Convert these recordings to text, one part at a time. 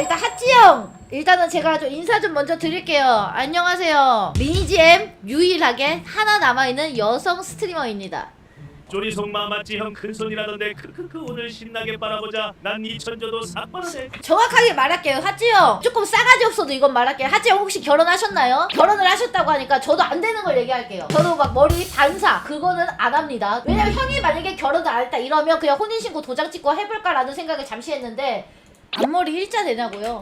일단 하찌영 일단은 제가 좀 인사 좀 먼저 드릴게요. 안녕하세요. 미니지엠 유일하게 하나 남아있는 여성 스트리머입니다. 쪼리 속마 맞지? 형 큰손이라던데 크크크 오늘 신나게 빨아보자. 난 이천저도 삭발하네. 정확하게 말할게요 하찌영 조금 싸가지 없어도 이건 말할게요. 하찌영 혹시 결혼하셨나요? 결혼을 하셨다고 하니까 저도 안 되는 걸 얘기할게요. 저도 막 머리 반사 그거는 안 합니다. 왜냐면 형이 만약에 결혼을 안 했다 이러면 그냥 혼인신고 도장 찍고 해볼까라는 생각을 잠시 했는데 앞머리 일자 되냐고요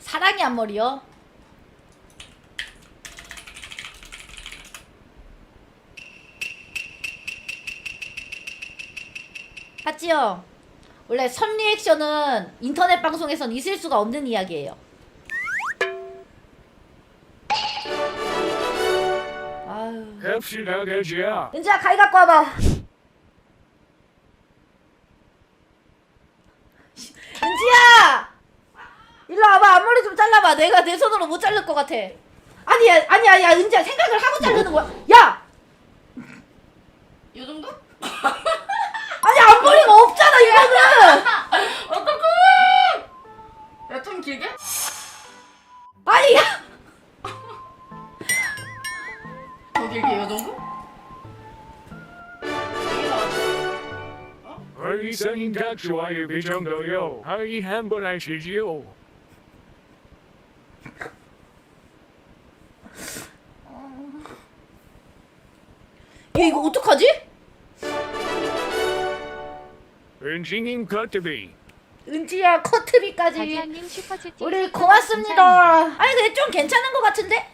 사랑의 앞머리요 하찌영 원래 선 리액션은 인터넷 방송에선 있을 수가 없는 이야기예요. 아유. 합시다 가자. 은지야 가위 갖고 와봐. 은지야! 일로 와봐 앞머리 좀 잘라봐. 내가 내 손으로 못 자를 것 같아. 아니야 아니야 야 은지야 생각을 하고 자르는 거야. 야! 요 정도? 아니 앞머리가 없잖아 이거는. 어떡해! 야, 좀 길게? 아니 야! 더 길게, 요 정도? 허이 생각 좋아요 그 정도요. 허이 한번 하시지요. 은진님 커트비. 은지야 커트비까지. 슈퍼채팅 우리 고맙습니다. 아니 근데 좀 괜찮은 것 같은데?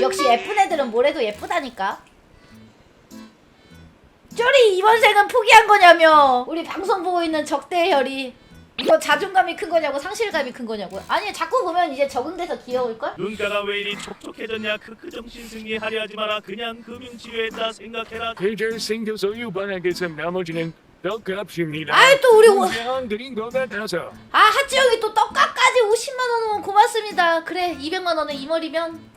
역시 예쁜 애들은 뭐래도 예쁘다니까. 쪼리 이번 생은 포기한 거냐며. 우리 방송 보고 있는 적대혈이. 이거 자존감이 큰 거냐고 상실감이 큰 거냐고. 아니 자꾸 보면 이제 적응돼서 귀여울걸? 눈가가 왜 이리 촉촉해졌냐 크크 정신 승리 하려 하지 마라 그냥 금융치료했다 생각해라 그저 생겨서 유반하겠음 나머지는 떡값입니다. 아이, 또 우리 오- 드린 같아서. 아 하지영이 또 떡값까지 50만 원 오면 고맙습니다. 그래 200만 원에 이 머리면.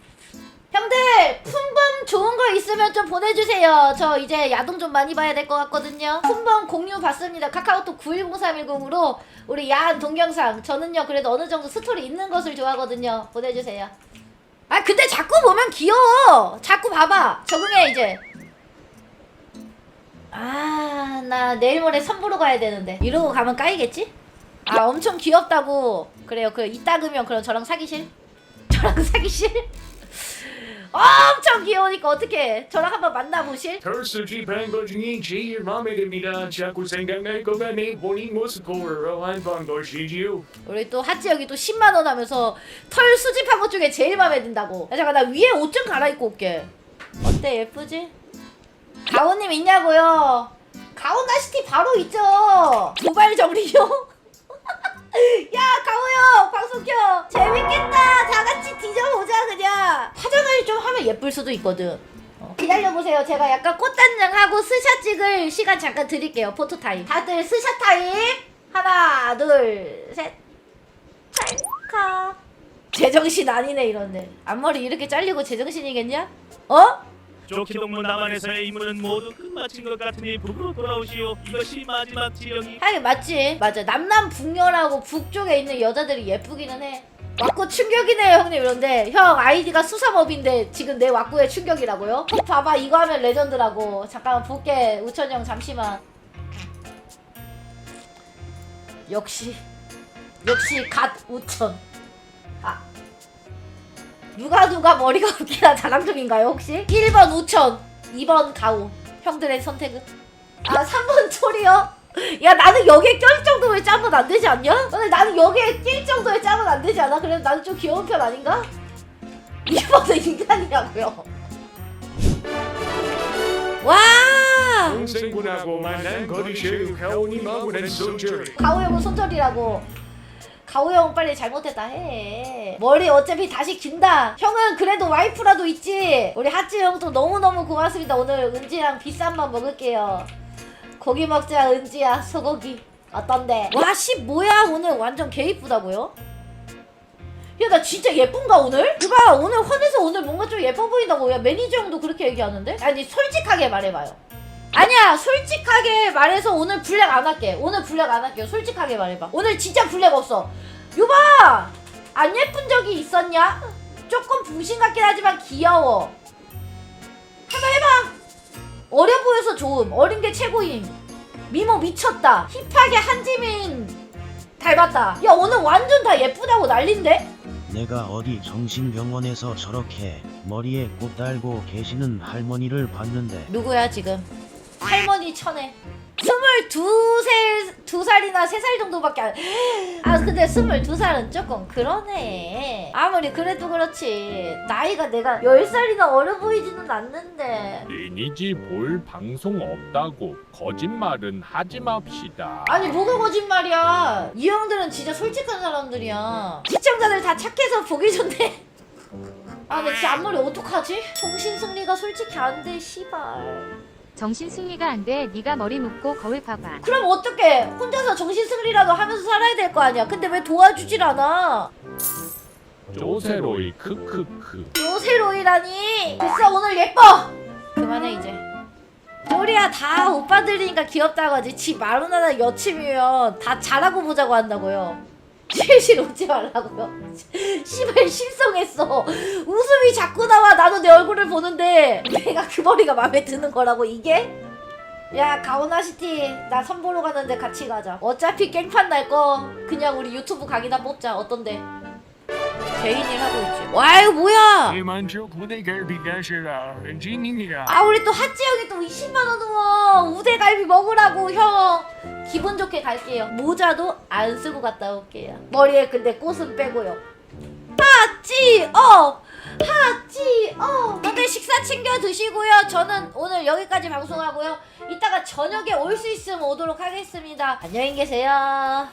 형들 품번 좋은 거 있으면 좀 보내주세요. 저 이제 야동 좀 많이 봐야 될 것 같거든요. 품번 공유 받습니다. 카카오톡 910310으로 우리 야한 동영상. 저는요 그래도 어느 정도 스토리 있는 것을 좋아하거든요. 보내주세요. 아 근데 자꾸 보면 귀여워. 자꾸 봐봐. 적응해 이제. 아 나 내일 모레 선보러 가야 되는데 이러고 가면 까이겠지? 아 엄청 귀엽다고 그래요 그 이따그면 그럼 저랑 사귀실? 저랑 사귀실? 엄청 귀여우니까 어떻게 저랑 한번 만나보실? 것 중에 제일 마음에 듭니다. 자꾸 생각날 내 본인 모습 보러 한번 보시지요. 우리 또 하찌 여기 또 10만 원 하면서 털 수집한 것 중에 제일 마음에 든다고 야 잠깐 나 위에 옷 좀 갈아입고 올게 어때 예쁘지? 가오님 있냐고요? 가오 나시티 바로 있죠. 두발 정리요? 야 가오요. 방송 켜. 재밌겠다. 다 같이 뒤져보자 그냥. 화장을 좀 하면 예쁠 수도 있거든. 어, 기다려보세요. 제가 약간 꽃단장하고 스샷 찍을 시간 잠깐 드릴게요. 포토타임. 다들 스샷 타임. 하나 둘셋. 찰칵. 제정신 아니네 이런데. 앞머리 이렇게 잘리고 제정신이겠냐? 어? 조키 동문 남한에서의 임무는 모두 끝마친 것 같으니 북으로 돌아오시오. 이것이 마지막 지령이. 하긴 맞지. 맞아. 남남 북녀라고 북쪽에 있는 여자들이 예쁘기는 해. 왁구 충격이네요 형님. 이런데 형 아이디가 수사법인데 지금 내 왁구에 충격이라고요? 꼭 봐봐. 이거 하면 레전드라고. 잠깐만 볼게. 우천 형 잠시만. 역시 역시 갓 우천. 아 누가 누가 머리가 웃기나 자랑 중인가요 혹시? 1번 우천 2번 가오 형들의 선택은? 아 3번 초리요? 야 나는 여기에 낄 정도의 짬은 안 되지 않냐? 근데 나는 여기에 낄 정도의 짬은 안 되지 않아? 그래도 나는 좀 귀여운 편 아닌가? 2번은 인간이라고요 와 동생분하고 만난 거리실 가오님하고는 소절. 가오 형은 손절이라고 가오 형 빨리 잘못했다 해. 머리 어차피 다시 긴다. 형은 그래도 와이프라도 있지? 우리 하찌 형도 너무너무 고맙습니다. 오늘 은지랑 비싼 밥 먹을게요. 고기 먹자 은지야. 소고기. 어떤데? 와씨 뭐야? 오늘 완전 개 이쁘다고요? 야나 진짜 예쁜가 오늘? 누가 오늘 화내서 오늘 뭔가 좀 예뻐 보인다고. 야 매니저 형도 그렇게 얘기하는데? 아니 솔직하게 말해봐요 아니야 솔직하게 말해서 오늘 블랙 안 할게. 오늘 블랙 안 할게요. 솔직하게 말해봐. 오늘 진짜 블랙 없어. 유봐! 안 예쁜 적이 있었냐? 조금 붕신 같긴 하지만 귀여워. 한번 해봐. 어려 보여서 좋음. 어린 게 최고임. 미모 미쳤다. 힙하게 한지민 닮았다. 야 오늘 완전 다 예쁘다고 난린데? 내가 어디 정신병원에서 저렇게 머리에 꽃 달고 계시는 할머니를 봤는데. 누구야 지금? 할머니 천에 스물두 세, 두 살이나 세 살 정도밖에 안. 아 근데 스물두 살은 조금 그러네. 아무리 그래도 그렇지. 나이가 내가 열 살이나 어려 보이지는 않는데. 리니지 볼 방송 없다고 거짓말은 하지 맙시다. 아니 뭐가 거짓말이야. 이 형들은 진짜 솔직한 사람들이야. 시청자들 다 착해서 보기 좋네. 아 근데 진짜 앞머리 어떡하지? 정신 승리가 솔직히 안 돼, 씨발. 정신 승리가 안 돼. 네가 머리 묶고 거울 봐봐. 그럼 어떡해? 혼자서 정신 승리라도 하면서 살아야 될 거 아니야. 근데 왜 도와주질 않아? 조세로이 크크크. 요새로이라니. 됐어 오늘 예뻐. 그만해 이제. 우리야 다 오빠들이니까 귀엽다고 하지. 지 마룬 하나 여침이면 다 잘하고 보자고 한다고요. 실실 웃지 말라고요. 씨발 실성했어. 웃음이 자꾸 나와. 나도 내 얼굴을 보는데 내가 그 머리가 마음에 드는 거라고 이게? 야 가오나시티 나 선보러 가는데 같이 가자. 어차피 깽판 날 거 그냥 우리 유튜브 각이나 뽑자. 어떤데? 개인일 하고 있지. 와 이거 뭐야? 부대갈비 아 우리 또 하찌 형이 또 20만 원 후원 우대갈비 먹으라고 형. 기분 좋게 갈게요. 모자도 안 쓰고 갔다 올게요. 머리에 근데 꽃은 빼고요. 하찌 어! 하찌 어! 다들 식사 챙겨 드시고요. 저는 오늘 여기까지 방송하고요. 이따가 저녁에 올 수 있으면 오도록 하겠습니다. 안녕히 계세요